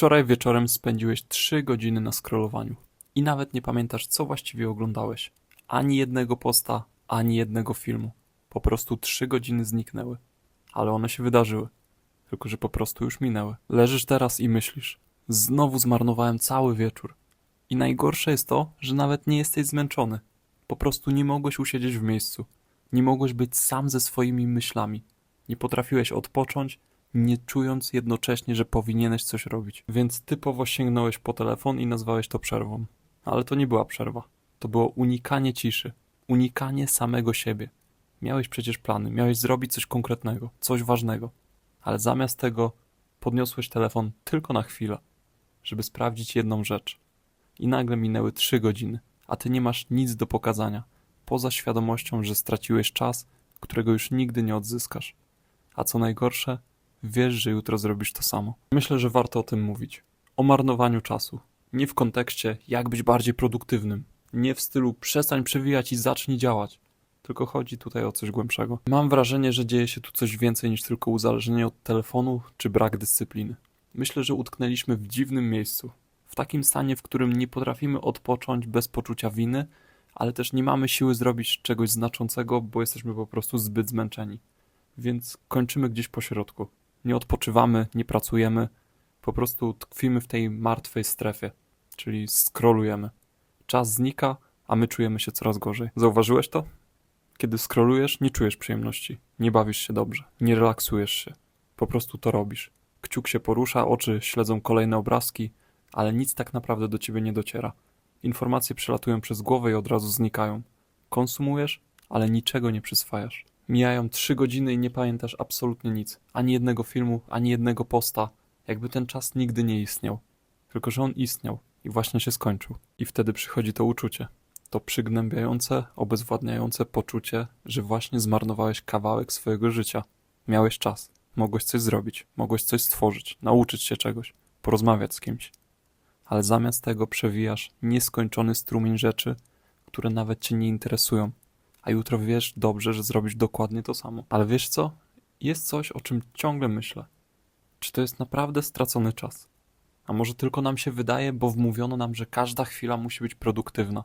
Wczoraj wieczorem spędziłeś 3 godziny na scrollowaniu i nawet nie pamiętasz, co właściwie oglądałeś. Ani jednego posta, ani jednego filmu. Po prostu 3 godziny zniknęły. Ale one się wydarzyły. Tylko, że po prostu już minęły. Leżysz teraz i myślisz. Znowu zmarnowałem cały wieczór. I najgorsze jest to, że nawet nie jesteś zmęczony. Po prostu nie mogłeś usiedzieć w miejscu. Nie mogłeś być sam ze swoimi myślami. Nie potrafiłeś odpocząć, nie czując jednocześnie, że powinieneś coś robić. Więc typowo sięgnąłeś po telefon i nazwałeś to przerwą. Ale to nie była przerwa. To było unikanie ciszy. Unikanie samego siebie. Miałeś przecież plany, miałeś zrobić coś konkretnego, coś ważnego. Ale zamiast tego podniosłeś telefon tylko na chwilę, żeby sprawdzić jedną rzecz. I nagle minęły trzy godziny, a ty nie masz nic do pokazania, poza świadomością, że straciłeś czas, którego już nigdy nie odzyskasz. A co najgorsze, wiesz, że jutro zrobisz to samo. Myślę, że warto o tym mówić. O marnowaniu czasu. Nie w kontekście, jak być bardziej produktywnym. Nie w stylu przestań przewijać i zacznij działać. Tylko chodzi tutaj o coś głębszego. Mam wrażenie, że dzieje się tu coś więcej niż tylko uzależnienie od telefonu czy brak dyscypliny. Myślę, że utknęliśmy w dziwnym miejscu. W takim stanie, w którym nie potrafimy odpocząć bez poczucia winy, ale też nie mamy siły zrobić czegoś znaczącego, bo jesteśmy po prostu zbyt zmęczeni. Więc kończymy gdzieś po środku. Nie odpoczywamy, nie pracujemy, po prostu tkwimy w tej martwej strefie, czyli scrollujemy. Czas znika, a my czujemy się coraz gorzej. Zauważyłeś to? Kiedy scrollujesz, nie czujesz przyjemności, nie bawisz się dobrze, nie relaksujesz się. Po prostu to robisz. Kciuk się porusza, oczy śledzą kolejne obrazki, ale nic tak naprawdę do ciebie nie dociera. Informacje przelatują przez głowę i od razu znikają. Konsumujesz, ale niczego nie przyswajasz. Mijają trzy godziny i nie pamiętasz absolutnie nic. Ani jednego filmu, ani jednego posta. Jakby ten czas nigdy nie istniał. Tylko, że on istniał i właśnie się skończył. I wtedy przychodzi to uczucie. To przygnębiające, obezwładniające poczucie, że właśnie zmarnowałeś kawałek swojego życia. Miałeś czas. Mogłeś coś zrobić, mogłeś coś stworzyć, nauczyć się czegoś, porozmawiać z kimś. Ale zamiast tego przewijasz nieskończony strumień rzeczy, które nawet cię nie interesują, a jutro wiesz dobrze, że zrobisz dokładnie to samo. Ale wiesz co? Jest coś, o czym ciągle myślę. Czy to jest naprawdę stracony czas? A może tylko nam się wydaje, bo wmówiono nam, że każda chwila musi być produktywna.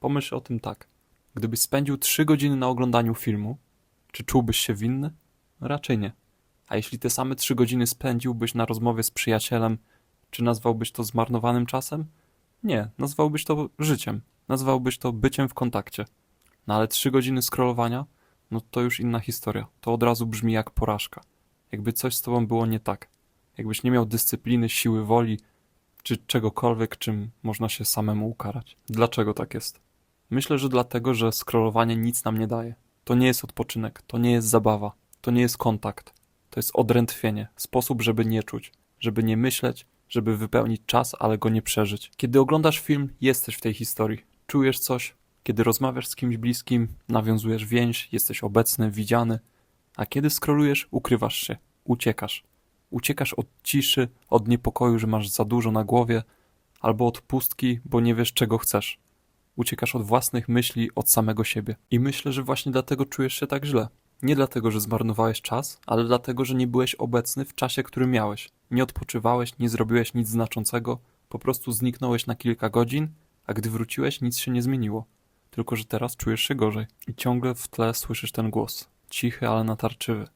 Pomyśl o tym tak. Gdybyś spędził trzy godziny na oglądaniu filmu, czy czułbyś się winny? Raczej nie. A jeśli te same trzy godziny spędziłbyś na rozmowie z przyjacielem, czy nazwałbyś to zmarnowanym czasem? Nie, nazwałbyś to życiem. Nazwałbyś to byciem w kontakcie. No ale trzy godziny scrollowania, no to już inna historia. To od razu brzmi jak porażka. Jakby coś z tobą było nie tak. Jakbyś nie miał dyscypliny, siły woli, czy czegokolwiek, czym można się samemu ukarać. Dlaczego tak jest? Myślę, że dlatego, że scrollowanie nic nam nie daje. To nie jest odpoczynek, to nie jest zabawa, to nie jest kontakt. To jest odrętwienie, sposób, żeby nie czuć, żeby nie myśleć, żeby wypełnić czas, ale go nie przeżyć. Kiedy oglądasz film, jesteś w tej historii. Czujesz coś, kiedy rozmawiasz z kimś bliskim, nawiązujesz więź, jesteś obecny, widziany, a kiedy scrollujesz, ukrywasz się, uciekasz. Uciekasz od ciszy, od niepokoju, że masz za dużo na głowie, albo od pustki, bo nie wiesz, czego chcesz. Uciekasz od własnych myśli, od samego siebie. I myślę, że właśnie dlatego czujesz się tak źle. Nie dlatego, że zmarnowałeś czas, ale dlatego, że nie byłeś obecny w czasie, który miałeś. Nie odpoczywałeś, nie zrobiłeś nic znaczącego, po prostu zniknąłeś na kilka godzin, a gdy wróciłeś, nic się nie zmieniło. Tylko, że teraz czujesz się gorzej. I ciągle w tle słyszysz ten głos. Cichy, ale natarczywy.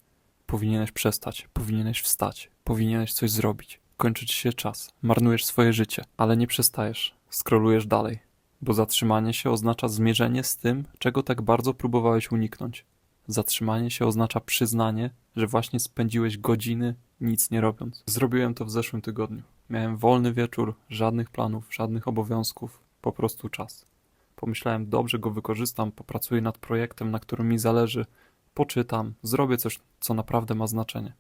Powinieneś przestać, powinieneś wstać, powinieneś coś zrobić. Kończy ci się czas, marnujesz swoje życie, ale nie przestajesz. Skrolujesz dalej, bo zatrzymanie się oznacza zmierzenie z tym, czego tak bardzo próbowałeś uniknąć. Zatrzymanie się oznacza przyznanie, że właśnie spędziłeś godziny nic nie robiąc. Zrobiłem to w zeszłym tygodniu. Miałem wolny wieczór, żadnych planów, żadnych obowiązków, po prostu czas. Pomyślałem, dobrze go wykorzystam, popracuję nad projektem, na którym mi zależy, poczytam, zrobię coś, co naprawdę ma znaczenie.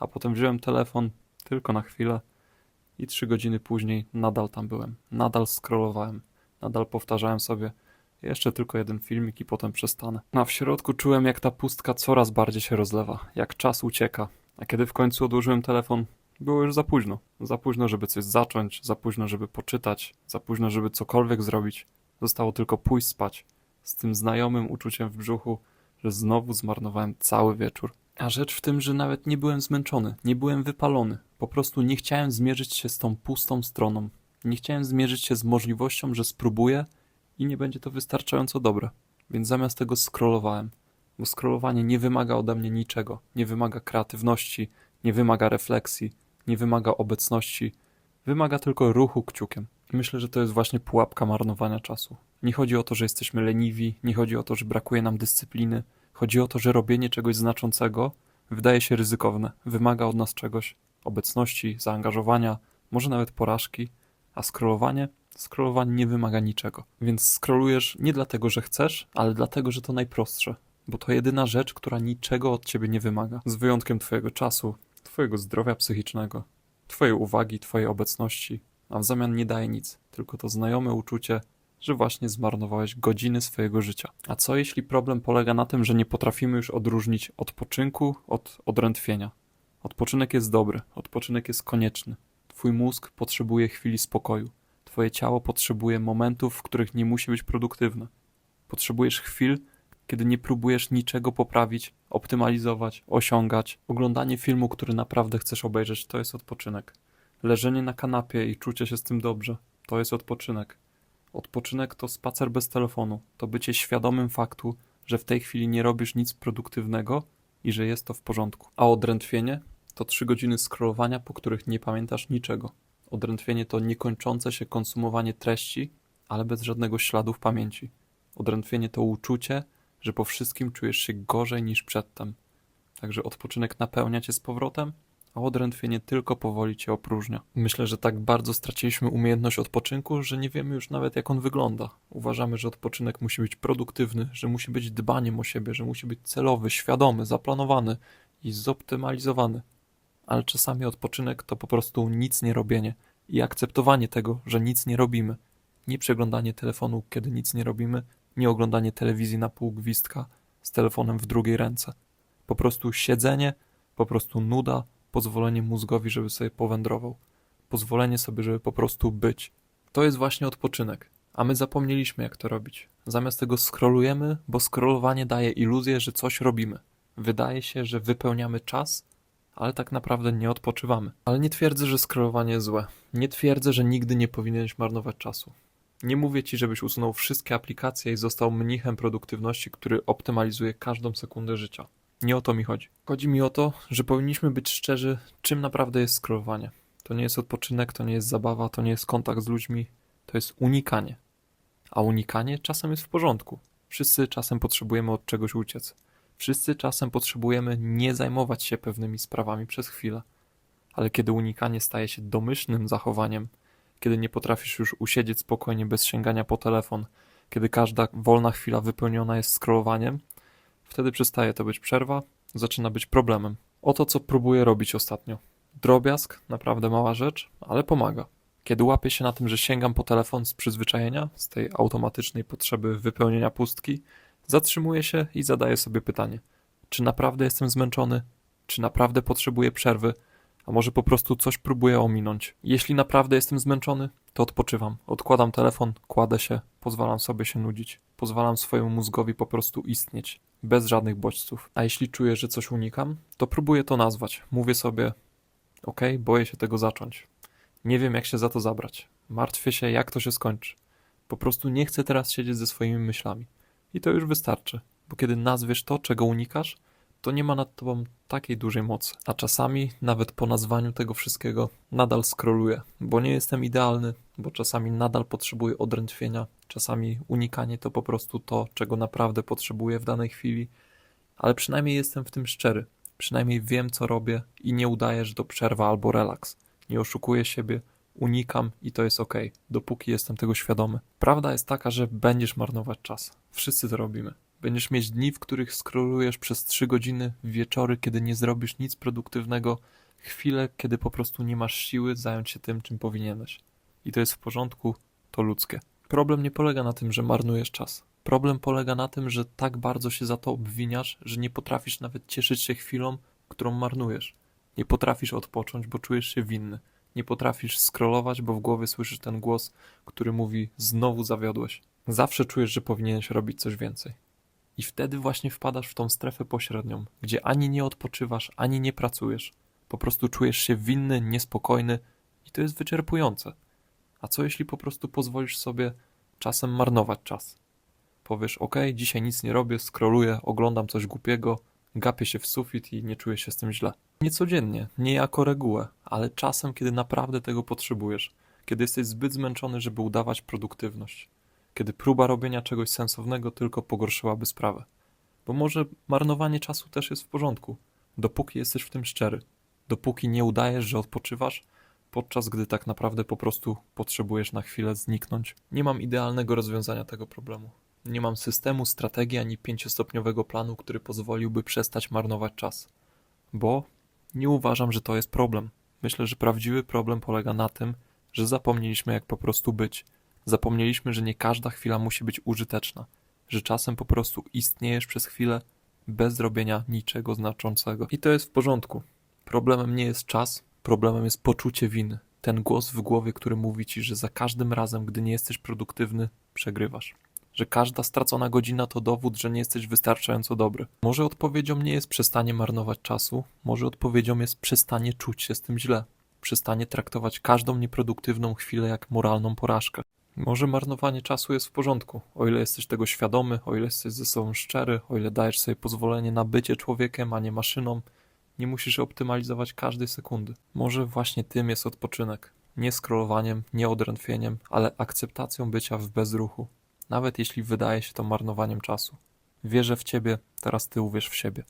A potem wziąłem telefon tylko na chwilę i trzy godziny później nadal tam byłem. Nadal scrollowałem, nadal powtarzałem sobie jeszcze tylko jeden filmik i potem przestanę. A w środku czułem, jak ta pustka coraz bardziej się rozlewa, jak czas ucieka. A kiedy w końcu odłożyłem telefon, było już za późno. Za późno, żeby coś zacząć, za późno, żeby poczytać, za późno, żeby cokolwiek zrobić. Zostało tylko pójść spać. Z tym znajomym uczuciem w brzuchu, że znowu zmarnowałem cały wieczór. A rzecz w tym, że nawet nie byłem zmęczony, nie byłem wypalony. Po prostu nie chciałem zmierzyć się z tą pustą stroną. Nie chciałem zmierzyć się z możliwością, że spróbuję i nie będzie to wystarczająco dobre. Więc zamiast tego scrollowałem. Bo scrollowanie nie wymaga ode mnie niczego. Nie wymaga kreatywności, nie wymaga refleksji, nie wymaga obecności. Wymaga tylko ruchu kciukiem. Myślę, że to jest właśnie pułapka marnowania czasu. Nie chodzi o to, że jesteśmy leniwi, nie chodzi o to, że brakuje nam dyscypliny. Chodzi o to, że robienie czegoś znaczącego wydaje się ryzykowne, wymaga od nas czegoś obecności, zaangażowania, może nawet porażki, a scrollowanie? Scrollowanie nie wymaga niczego. Więc scrollujesz nie dlatego, że chcesz, ale dlatego, że to najprostsze. Bo to jedyna rzecz, która niczego od ciebie nie wymaga. Z wyjątkiem twojego czasu, twojego zdrowia psychicznego, twojej uwagi, twojej obecności, a w zamian nie daje nic, tylko to znajome uczucie, że właśnie zmarnowałeś godziny swojego życia. A co jeśli problem polega na tym, że nie potrafimy już odróżnić odpoczynku od odrętwienia? Odpoczynek jest dobry, odpoczynek jest konieczny. Twój mózg potrzebuje chwili spokoju. Twoje ciało potrzebuje momentów, w których nie musi być produktywne. Potrzebujesz chwil, kiedy nie próbujesz niczego poprawić, optymalizować, osiągać. Oglądanie filmu, który naprawdę chcesz obejrzeć, to jest odpoczynek. Leżenie na kanapie i czucie się z tym dobrze, to jest odpoczynek. Odpoczynek to spacer bez telefonu, to bycie świadomym faktu, że w tej chwili nie robisz nic produktywnego i że jest to w porządku. A odrętwienie to trzy godziny scrollowania, po których nie pamiętasz niczego. Odrętwienie to niekończące się konsumowanie treści, ale bez żadnego śladu w pamięci. Odrętwienie to uczucie, że po wszystkim czujesz się gorzej niż przedtem. Także odpoczynek napełnia cię z powrotem, a odrętwienie tylko powoli cię opróżnia. Myślę, że tak bardzo straciliśmy umiejętność odpoczynku, że nie wiemy już nawet jak on wygląda. Uważamy, że odpoczynek musi być produktywny, że musi być dbaniem o siebie, że musi być celowy, świadomy, zaplanowany i zoptymalizowany. Ale czasami odpoczynek to po prostu nic nie robienie i akceptowanie tego, że nic nie robimy. Nie przeglądanie telefonu, kiedy nic nie robimy, nie oglądanie telewizji na pół gwizdka z telefonem w drugiej ręce. Po prostu siedzenie, po prostu nuda, pozwolenie mózgowi, żeby sobie powędrował. Pozwolenie sobie, żeby po prostu być. To jest właśnie odpoczynek. A my zapomnieliśmy, jak to robić. Zamiast tego scrollujemy, bo scrollowanie daje iluzję, że coś robimy. Wydaje się, że wypełniamy czas, ale tak naprawdę nie odpoczywamy. Ale nie twierdzę, że scrollowanie jest złe. Nie twierdzę, że nigdy nie powinieneś marnować czasu. Nie mówię ci, żebyś usunął wszystkie aplikacje i został mnichem produktywności, który optymalizuje każdą sekundę życia. Nie o to mi chodzi. Chodzi mi o to, że powinniśmy być szczerzy, czym naprawdę jest scrollowanie. To nie jest odpoczynek, to nie jest zabawa, to nie jest kontakt z ludźmi, to jest unikanie. A unikanie czasem jest w porządku. Wszyscy czasem potrzebujemy od czegoś uciec. Wszyscy czasem potrzebujemy nie zajmować się pewnymi sprawami przez chwilę. Ale kiedy unikanie staje się domyślnym zachowaniem, kiedy nie potrafisz już usiedzieć spokojnie bez sięgania po telefon, kiedy każda wolna chwila wypełniona jest scrollowaniem, wtedy przestaje to być przerwa, zaczyna być problemem. Oto co próbuję robić ostatnio. Drobiazg, naprawdę mała rzecz, ale pomaga. Kiedy łapię się na tym, że sięgam po telefon z przyzwyczajenia, z tej automatycznej potrzeby wypełnienia pustki, zatrzymuję się i zadaję sobie pytanie: czy naprawdę jestem zmęczony? Czy naprawdę potrzebuję przerwy? A może po prostu coś próbuję ominąć? Jeśli naprawdę jestem zmęczony, to odpoczywam. Odkładam telefon, kładę się, pozwalam sobie się nudzić. Pozwalam swojemu mózgowi po prostu istnieć, bez żadnych bodźców. A jeśli czuję, że coś unikam, to próbuję to nazwać. Mówię sobie: OK, boję się tego zacząć. Nie wiem, jak się za to zabrać. Martwię się, jak to się skończy. Po prostu nie chcę teraz siedzieć ze swoimi myślami. I to już wystarczy, bo kiedy nazwiesz to, czego unikasz, to nie ma nad tobą takiej dużej mocy. A czasami, nawet po nazwaniu tego wszystkiego, nadal scrolluję, bo nie jestem idealny, bo czasami nadal potrzebuję odrętwienia, czasami unikanie to po prostu to, czego naprawdę potrzebuję w danej chwili, ale przynajmniej jestem w tym szczery. Przynajmniej wiem, co robię i nie udaję, że to przerwa albo relaks. Nie oszukuję siebie, unikam i to jest ok, dopóki jestem tego świadomy. Prawda jest taka, że będziesz marnować czas. Wszyscy to robimy. Będziesz mieć dni, w których scrollujesz przez 3 godziny, wieczory, kiedy nie zrobisz nic produktywnego, chwile, kiedy po prostu nie masz siły zająć się tym, czym powinieneś. I to jest w porządku, to ludzkie. Problem nie polega na tym, że marnujesz czas. Problem polega na tym, że tak bardzo się za to obwiniasz, że nie potrafisz nawet cieszyć się chwilą, którą marnujesz. Nie potrafisz odpocząć, bo czujesz się winny. Nie potrafisz scrollować, bo w głowie słyszysz ten głos, który mówi: Znowu zawiodłeś. Zawsze czujesz, że powinieneś robić coś więcej. I wtedy właśnie wpadasz w tą strefę pośrednią, gdzie ani nie odpoczywasz, ani nie pracujesz. Po prostu czujesz się winny, niespokojny i to jest wyczerpujące. A co jeśli po prostu pozwolisz sobie czasem marnować czas? Powiesz, ok, dzisiaj nic nie robię, scrolluję, oglądam coś głupiego, gapię się w sufit i nie czuję się z tym źle. Nie codziennie, nie jako regułę, ale czasem, kiedy naprawdę tego potrzebujesz, kiedy jesteś zbyt zmęczony, żeby udawać produktywność, kiedy próba robienia czegoś sensownego tylko pogorszyłaby sprawę. Bo może marnowanie czasu też jest w porządku, dopóki jesteś w tym szczery, dopóki nie udajesz, że odpoczywasz, podczas gdy tak naprawdę po prostu potrzebujesz na chwilę zniknąć. Nie mam idealnego rozwiązania tego problemu. Nie mam systemu, strategii ani pięciostopniowego planu, który pozwoliłby przestać marnować czas. Bo nie uważam, że to jest problem. Myślę, że prawdziwy problem polega na tym, że zapomnieliśmy jak po prostu być. Zapomnieliśmy, że nie każda chwila musi być użyteczna, że czasem po prostu istniejesz przez chwilę bez robienia niczego znaczącego. I to jest w porządku. Problemem nie jest czas, problemem jest poczucie winy. Ten głos w głowie, który mówi ci, że za każdym razem, gdy nie jesteś produktywny, przegrywasz. Że każda stracona godzina to dowód, że nie jesteś wystarczająco dobry. Może odpowiedzią nie jest przestanie marnować czasu, może odpowiedzią jest przestanie czuć się z tym źle. Przestanie traktować każdą nieproduktywną chwilę jak moralną porażkę. Może marnowanie czasu jest w porządku, o ile jesteś tego świadomy, o ile jesteś ze sobą szczery, o ile dajesz sobie pozwolenie na bycie człowiekiem, a nie maszyną, nie musisz optymalizować każdej sekundy. Może właśnie tym jest odpoczynek. Nie scrollowaniem, nie odrętwieniem, ale akceptacją bycia w bezruchu. Nawet jeśli wydaje się to marnowaniem czasu. Wierzę w ciebie, teraz ty uwierz w siebie.